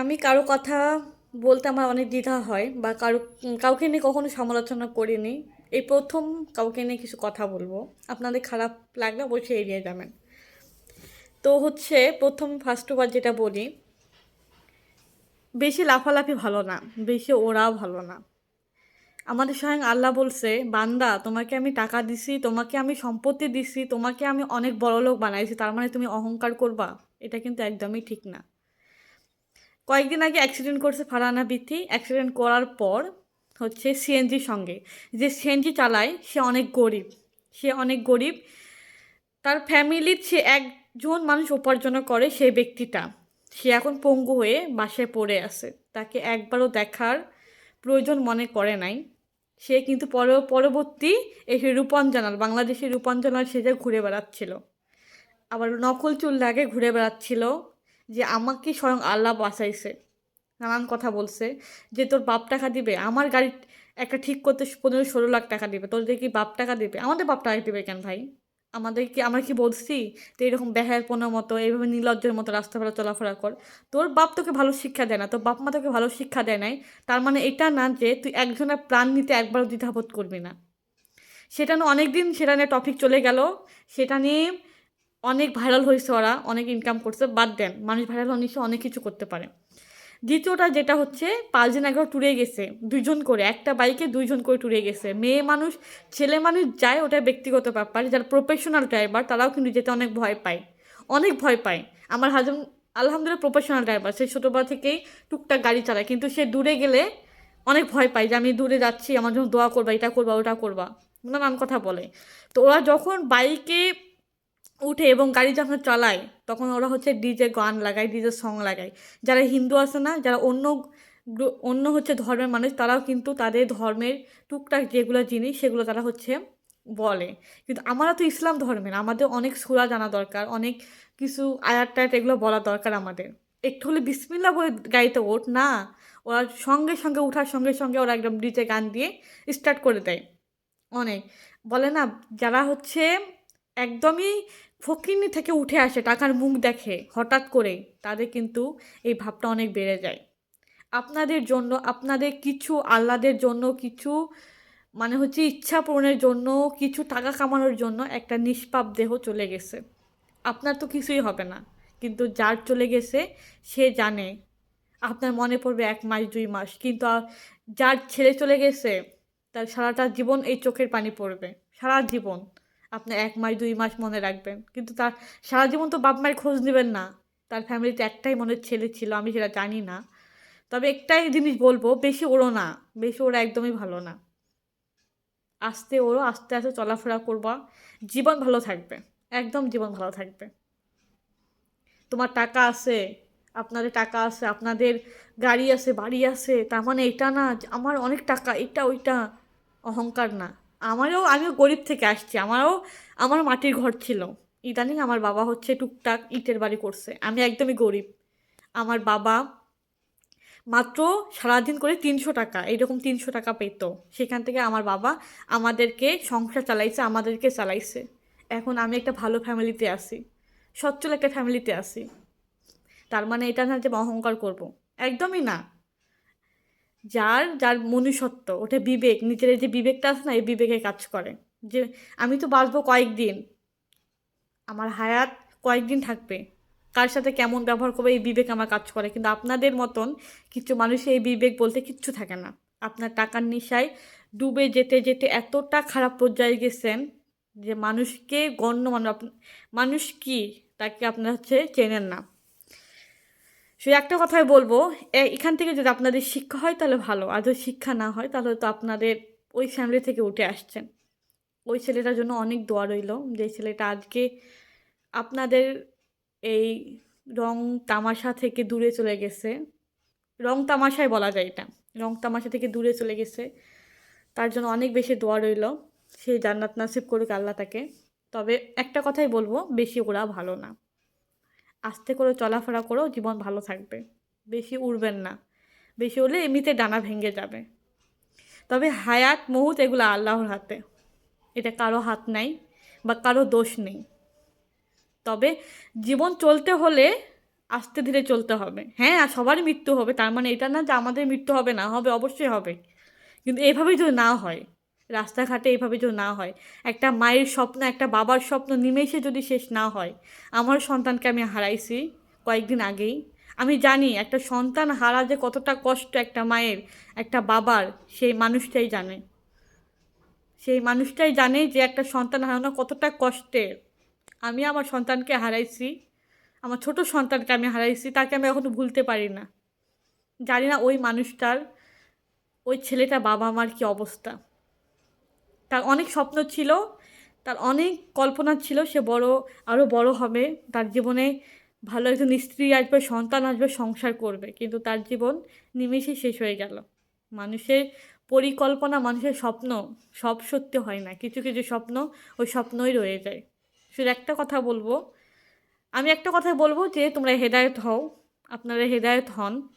আমি কারও কথা বলতে আমার অনেক দ্বিধা হয় বা কারও, কাউকে নিয়ে কখনো সমালোচনা করিনি। এই প্রথম কাউকে নিয়ে কিছু কথা বলব। আপনাদের খারাপ লাগলে অবশ্যই এড়িয়ে যাবেন। তো হচ্ছে প্রথম ফার্স্ট বার যেটা বলি, বেশি লাফালাফি ভালো না, বেশি ওরাও ভালো না। আমাদের স্বয়ং আল্লাহ বলছে, বান্দা, তোমাকে আমি টাকা দিছি, তোমাকে আমি সম্পত্তি দিছি, তোমাকে আমি অনেক বড় লোক বানাইছি, তার মানে তুমি অহংকার করবা। এটা কিন্তু একদমই ঠিক না। কয়েকদিন আগে অ্যাক্সিডেন্ট করছে ফারহানা বিথি। অ্যাক্সিডেন্ট করার পর হচ্ছে সিএনজির সঙ্গে। যে সিএনজি চালায়, সে অনেক গরিব। সে অনেক গরিব। তার ফ্যামিলির সে একজন মানুষ উপার্জন করে সেই ব্যক্তিটা। সে এখন পঙ্গু হয়ে বাসায় পড়ে আছে। তাকে একবারও দেখার প্রয়োজন মনে করে নাই। সে কিন্তু পর, পরবর্তী এই রূপঞ্জনাল বাংলাদেশের রূপঞ্জনাল সেজে ঘুরে বেড়াচ্ছিল। আবার নকল চুল লাগে ঘুরে বেড়াচ্ছিল। যে আমাকে স্বয়ং আল্লাহ বাঁচাইছে, নানান কথা বলছে, যে তোর বাপ টাকা দিবে, আমার গাড়ি একটা ঠিক করতে পনেরো ষোলো লাখ টাকা দিবে, তোর কি বাপ টাকা দিবে, আমাদের বাপ টাকা দিবে কেন ভাই? আমাদের কি, আমরা কি বলছি তো এরকম বেহায়ের পণ্যের মতো, এইভাবে নির্লজ্জের মতো রাস্তাঘাটে চলাফেরা কর। তোর বাপ তোকে ভালো শিক্ষা দেয় না, তোর বাপ মা তোকে ভালো শিক্ষা দেয় নাই, তার মানে এটা না যে তুই একজনের প্রাণ নিতে একবারও দ্বিধাবোধ করবি না। সেটা নিয়ে অনেক দিন সেটা নিয়ে টপিক চলে গেল, সেটা নিয়ে অনেক ভাইরাল হয়েছে ওরা, অনেক ইনকাম করছে বাদ দেন মানুষ ভাইরাল নিশ্চয় অনেক কিছু করতে পারে। দ্বিতীয়টা যেটা হচ্ছে পাঁচ দিন একবার ট্যুরে গেছে, দুইজন করে, একটা বাইকে দুইজন করে ট্যুরে গেছে। মেয়ে মানুষ, ছেলে মানুষ যায় ওটা ব্যক্তিগত ব্যাপার, যারা প্রফেশনাল ড্রাইভার তারাও কিন্তু যেতে অনেক ভয় পায়। অনেক ভয় পায়। আমার হাজবেন্ড আলহামদুলিল্লাহ প্রফেশনাল ড্রাইভার সে ছোটোবেলা থেকেই টুকটাক গাড়ি চালায়, কিন্তু সে দূরে গেলে অনেক ভয় পায় যে আমি দূরে যাচ্ছি, আমার জন্য দোয়া করবা, এটা করবা, ওটা করবা। নানান কথা বলে। তো ওরা যখন বাইকে উঠে এবং গাড়ি যখন চালায়, তখন ওরা হচ্ছে ডিজে গান লাগায় ডিজে সং লাগায়। যারা হিন্দু আছে না, যারা অন্য অন্য হচ্ছে ধর্মের মানুষ, তারাও কিন্তু তাদের ধর্মের টুকটাক যেগুলো জিনিস, সেগুলো তারা হচ্ছে বলে। কিন্তু আমরা তো ইসলাম ধর্মের, আমাদের অনেক সুরা জানা দরকার, অনেক কিছু আয়াত টায়াত এগুলো বলা দরকার আমাদের। একটু হলে বিসমিল্লা বলে গাড়িতে ওঠ, না। ওরা সঙ্গে সঙ্গে ওঠার সঙ্গে সঙ্গে ওরা একদম ডিজে গান দিয়ে স্টার্ট করে দেয়। অনেক। বলে না, যারা হচ্ছে একদমই ফকিরনি থেকে উঠে আসে, টাকার মুখ দেখে। হঠাৎ করে তাদের কিন্তু এই ভাবটা অনেক বেড়ে যায়। আপনাদের জন্য, আপনাদের কিছু আহ্লাদের জন্য, কিছু মানে হচ্ছে ইচ্ছা পূরণের জন্য, কিছু টাকা কামানোর জন্য একটা নিষ্পাপ দেহ চলে গেছে। আপনার তো কিছুই হবে না, কিন্তু যার চলে গেছে, সে জানে আপনার মনে পড়বে এক মাস, দুই মাস, কিন্তু যার ছেলে চলে গেছে, তার সারাটা জীবন এই চোখের পানি পড়বে। সারা জীবন। আপনি এক মাস, দুই মাস মনে রাখবেন। কিন্তু তার সারা জীবন তো বাপ মায়ের খোঁজ নেবেন না। তার ফ্যামিলিতে একটাই মনের ছেলে ছিল, আমি সেটা জানি না। তবে একটাই জিনিস বলব, বেশি ওড়ো না। বেশি ওরা একদমই ভালো না। আস্তে ওরো আস্তে আস্তে চলাফেরা করবা। জীবন ভালো থাকবে। একদম জীবন ভালো থাকবে। তোমার টাকা আছে, আপনাদের টাকা আছে, আপনাদের গাড়ি আছে, বাড়ি আছে, তার মানে এটা না আমার অনেক টাকা, এটা ওইটা অহংকার না। আমারও, আমিও গরিব থেকে আসছি। আমারও, আমার মাটির ঘর ছিল। ইদানিং আমার বাবা হচ্ছে টুকটাক ইটের বাড়ি করছে। আমি একদমই গরিব। আমার বাবা মাত্র সারাদিন করে তিনশো টাকা, এইরকম তিনশো টাকা পেত। সেখান থেকে আমার বাবা আমাদেরকে সংসার চালাইছে, আমাদেরকে চালাইছে। এখন আমি একটা ভালো ফ্যামিলিতে আছি। সচ্ছল একটা ফ্যামিলিতে আছি। তার মানে এটা না যে অহংকার করব। একদমই না। যার যার মনুষ্যত্ব, ওটা বিবেক, নিজের যে বিবেকটা আছে না, এই বিবেকে কাজ করে। যে আমি তো বাঁচবো কয়েকদিন, আমার হায়াত কয়েকদিন থাকবে। কার সাথে কেমন ব্যবহার করবে, এই বিবেক আমার কাজ করে। কিন্তু আপনাদের মতন কিছু মানুষের এই বিবেক বলতে কিচ্ছু থাকে না। আপনার টাকার নেশায় ডুবে যেতে যেতে এতটা খারাপ পর্যায়ে গেছেন যে মানুষকে গণ্য মানুষ কি, তাকে আপনার হচ্ছে চেনেন না। সে একটা কথাই বলব এখান থেকে যদি আপনাদের শিক্ষা হয় তাহলে ভালো, আর যদি শিক্ষা না হয় তাহলে তো আপনাদের ওই ফ্যামিলি থেকে উঠে আসছেন। ওই ছেলেটার জন্য অনেক দোয়া রইল, যে ছেলেটা আজকে আপনাদের এই রং তামাশা থেকে দূরে চলে গেছে। রং তামাশায় বলা যায় এটা, রং তামাশা থেকে দূরে চলে গেছে। তার জন্য অনেক বেশি দোয়া রইল, সে জান্নাত নাসিব করুক আল্লাহ তাকে। তবে একটা কথাই বলব, বেশি ওরা ভালো না। আস্তে করে চলাফেরা করেও জীবন ভালো থাকবে। বেশি উড়বেন না। বেশি হলে এমনিতে ডানা ভেঙে যাবে। তবে হায়াত, মহুত এগুলো আল্লাহর হাতে। এটা কারও হাত নাই বা কারও দোষ নেই। তবে জীবন চলতে হলে আস্তে ধীরে চলতে হবে। হ্যাঁ আর সবারই মৃত্যু হবে। তার মানে এটা না যে আমাদের মৃত্যু হবে না, হবে অবশ্যই হবে। কিন্তু এভাবে যদি না হয় রাস্তাঘাটে এভাবে যদি না হয়। একটা মায়ের স্বপ্ন, একটা বাবার স্বপ্ন নিমেষে যদি শেষ না হয়, আমার সন্তানকে আমি হারাইছি কয়েকদিন আগেই। আমি জানি একটা সন্তান হারা যে কতটা কষ্ট একটা মায়ের, একটা বাবার, সেই মানুষটাই জানে। সেই মানুষটাই জানে যে একটা সন্তান হারানো কতটা কষ্টের। আমি আমার সন্তানকে হারাইছি, আমার ছোট সন্তানকে আমি হারাইছি, তাকে আমি এখনও ভুলতে পারি না। জানি না ওই মানুষটার, ওই ছেলেটা বাবা মার কী অবস্থা। তার অনেক স্বপ্ন ছিল, তার অনেক কল্পনা ছিল সে বড় আরও বড় হবে। তার জীবনে ভালো একজন স্ত্রী আসবে, সন্তান আসবে, সংসার করবে। কিন্তু তার জীবন নিমেষে শেষ হয়ে গেল। মানুষের পরিকল্পনা, মানুষের স্বপ্ন সব সত্যি হয় না। কিছু কিছু স্বপ্ন ওই স্বপ্নই রয়ে যায়। শুধু একটা কথা বলব। আমি একটা কথা বলব যে তোমরা হেদায়ত হও, আপনারা হেদায়ত হন।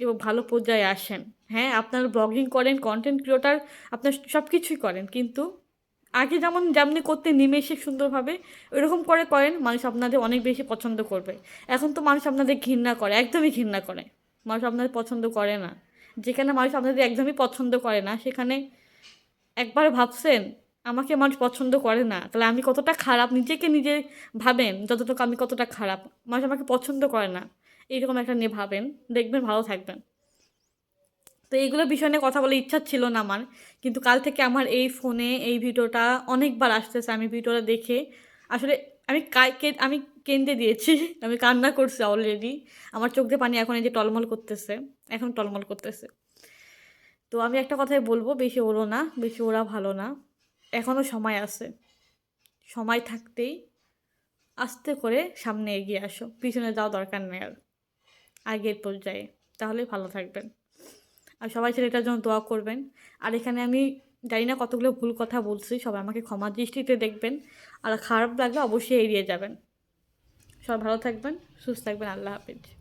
এবং ভালো পর্যায়ে আসেন। হ্যাঁ আপনারা ব্লগিং করেন কন্টেন্ট ক্রিয়েটার আপনার সব কিছুই করেন, কিন্তু আগে যেমন, যেমনি করতে নিমেষে সুন্দরভাবে ওইরকম করে করেন, মানুষ আপনাদের অনেক বেশি পছন্দ করবে। এখন তো মানুষ আপনাদের ঘৃণা করে, একদমই ঘৃণা করে। মানুষ আপনাদের পছন্দ করে না। যেখানে মানুষ আপনাদের একদমই পছন্দ করে না, সেখানে একবার ভাবছেন, আমাকে মানুষ পছন্দ করে না। তাহলে আমি কতটা খারাপ? নিজেকে নিজে ভাবেন, যতটুকু আমি কতটা খারাপ। মানুষ আমাকে পছন্দ করে না। এইরকম একটা নিয়ে ভাবেন, দেখবেন ভালো থাকবেন। তো এইগুলো বিষয় নিয়ে কথা বলে ইচ্ছা ছিল না আমার, কিন্তু কাল থেকে আমার এই ফোনে এই ভিডিওটা অনেকবার আসতেছে, আমি ভিডিওটা দেখে আসলে আমি কে- আমি কেঁদে দিয়েছি, আমি কান্না করছি অলরেডি আমার চোখ দিয়ে পানি এখন এই যে টলমল করতেছে, এখন টলমল করতেছে। তো আমি একটা কথাই বলব, বেশি ওরো না, বেশি ওরা ভালো না। এখনও সময় আছে, সময় থাকতেই আস্তে করে সামনে এগিয়ে আসো, পিছনে যাওয়া দরকার নেই আর। আগের পর্যায়ে। তাহলে ভালো থাকবেন। আর সবাই ছেলেটার জন্য দোয়া করবেন। আর এখানে আমি জানি না কতগুলো ভুল কথা বলছি, সবাই আমাকে ক্ষমা দৃষ্টিতে দেখবেন। আর খারাপ লাগলে অবশ্যই এড়িয়ে যাবেন। সবাই ভালো থাকবেন, সুস্থ থাকবেন, আল্লাহ হাফিজ।